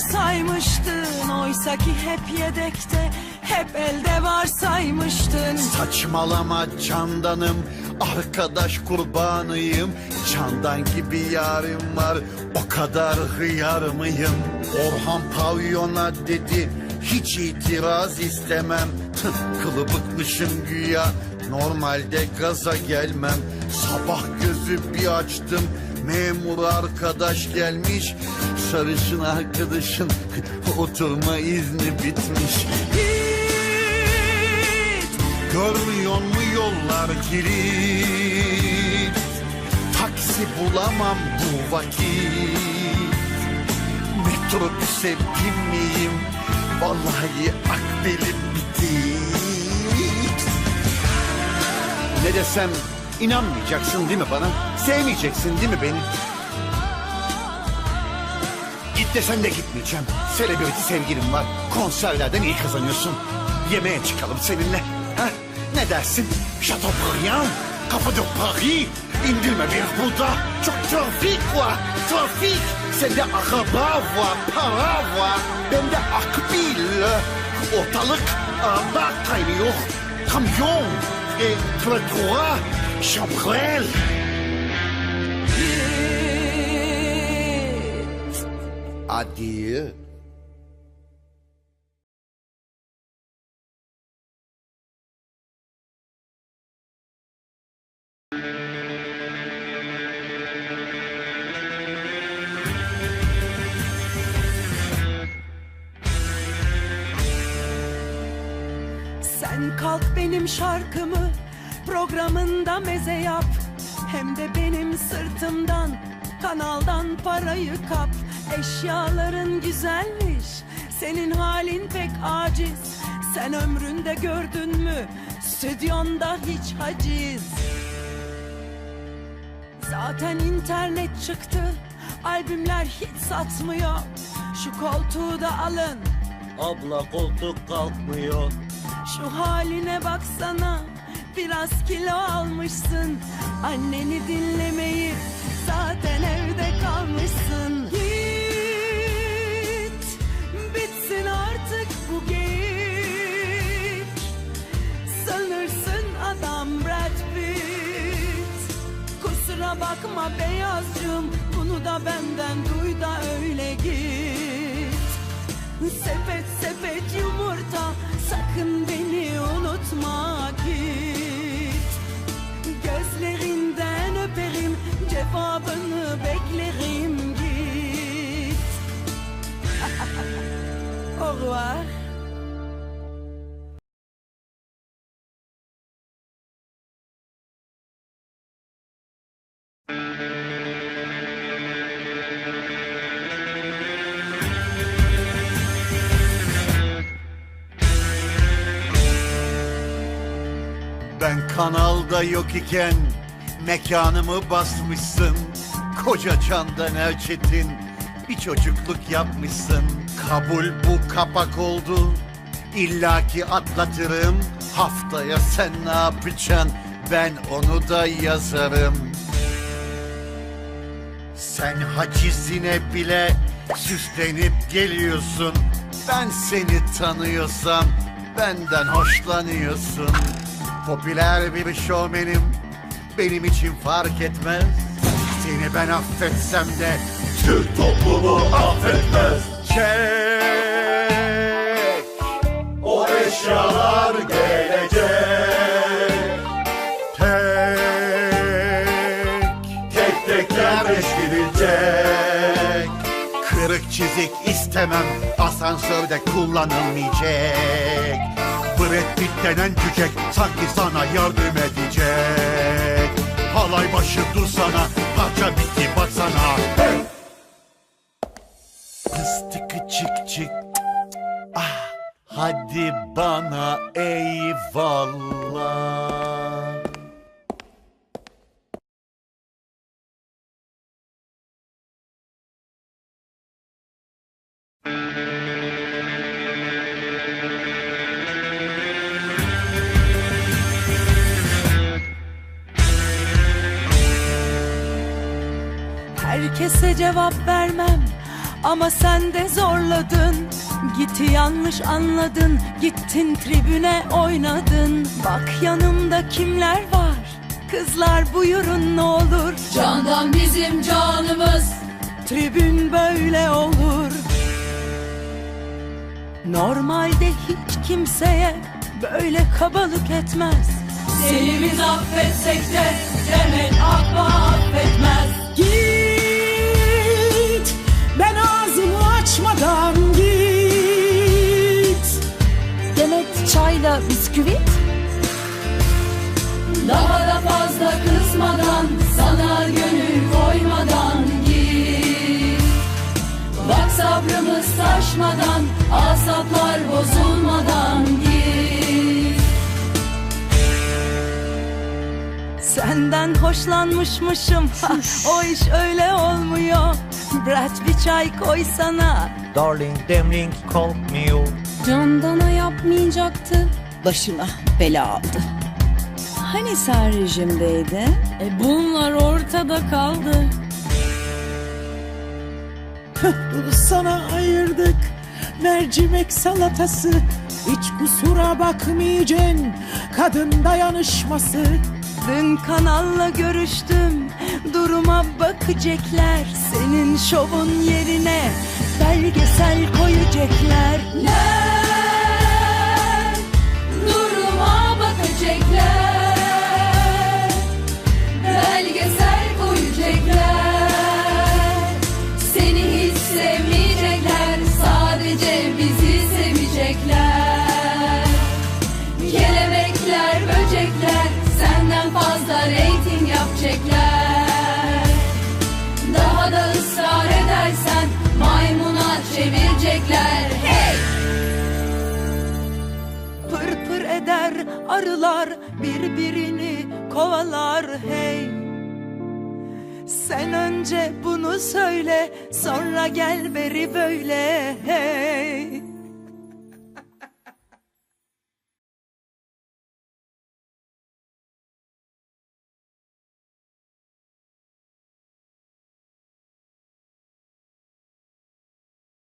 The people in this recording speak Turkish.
saymıştın Oysa ki hep yedekte hep elde var saymıştın. Saçmalama candanım Arkadaş kurbanıyım. Candan gibi yarim var O kadar hıyar mıyım? Orhan pavyona dedi Hiç itiraz istemem. Tıh, Kılı bıkmışım güya Normalde gaza gelmem. Sabah gözü bir açtım Memur arkadaş gelmiş Sarışın arkadaşın Oturma izni bitmiş. Git Görmüyor mu yollar kilit? Taksi bulamam bu vakit. Metrobüse binmeyeyim Vallahi akbelim bitti Ne desem inanmayacaksın değil mi bana? Sevmeyeceksin değil mi beni? Git desen de gitmeyeceğim. Selebriti sevgilim var. Konserlerden iyi kazanıyorsun. Yemeğe çıkalım seninle. Ha? Ne dersin? Chateaubriand, Kapı de Paris. İndirme bir burada. Çok trafik var. Trafik. Sende araba var, para var. Bende akbil. Ortalık araba kaynıyor. Kamyon. E, trottoir. Git Adieu. Sen kalk benim şarkımı programında meze yap. Hem de benim sırtımdan kanaldan parayı kap. Eşyaların güzelmiş senin halin pek aciz. Sen ömründe gördün mü stüdyonda hiç haciz. Zaten internet çıktı albümler hiç satmıyor. Şu koltuğu da alın. Abla koltuk kalkmıyor. Şu haline baksana Biraz kilo almışsın. Anneni dinlemeyi Zaten evde kalmışsın. Git Bitsin artık bu geyik. Sanırsın adam Brad Pitt. Kusura bakma beyazcığım Bunu da benden duy da öyle git. Sepet sepet yumurta Ben kanalda yok iken mekanımı basmışsın. Koca Candan Erçetin bir çocukluk yapmışsın. Kabul bu kapak oldu. İlla ki atlatırım. Haftaya sen ne yapacaksın? Ben onu da yazarım. Sen hacizine bile süslenip geliyorsun. Ben seni tanıyorsam benden hoşlanıyorsun. Popüler bir şovmenim benim için fark etmez. Seni ben affetsem de Türk toplumu affetmez. Çek o eşyalar gelecek. Tek tek tek yerleştirilecek. Kırık çizik istemem asansörde kullanılmayacak. Brad Pitt denen cücek sanki sana yardım edecek. Halay başı dursana parça bitti baksana. Hey! Fıstıkı çık çık. Ah, hadi bana eyvallah. Herkese cevap vermem. Ama sen de zorladın. Gitti yanlış anladın. Gittin tribüne oynadın. Bak yanımda kimler var? Kızlar buyurun ne olur. Candan bizim canımız. Tribün böyle olur. Normalde hiç kimseye böyle kabalık etmez. Seni biz affetsek de Demet Akba affetmez. Git ağzımı açmadan git. Demet çayla bisküvit. Daha da fazla kızmadan Sana gönül koymadan git. Bak sabrımız taşmadan Asaplar Senden hoşlanmışmışım. Ha, O iş öyle olmuyor. Bırak bir çay koy sana Darling demling kalkmıyor Candan'a yapmayacaktı. başına bela aldı. Hani sen rejimdeydin? E bunlar ortada kaldı. Sana ayırdık. Mercimek salatası. Hiç kusura bakmayacaksın. Kadın dayanışması Dün kanalla görüştüm Duruma bakacaklar. Senin şovun yerine Belgesel koyacaklar Daha da ısrar edersen Maymuna çevirecekler. Hey! Pır eder arılar Birbirini kovalar. Hey! Sen önce bunu söyle Sonra gel beri böyle. Hey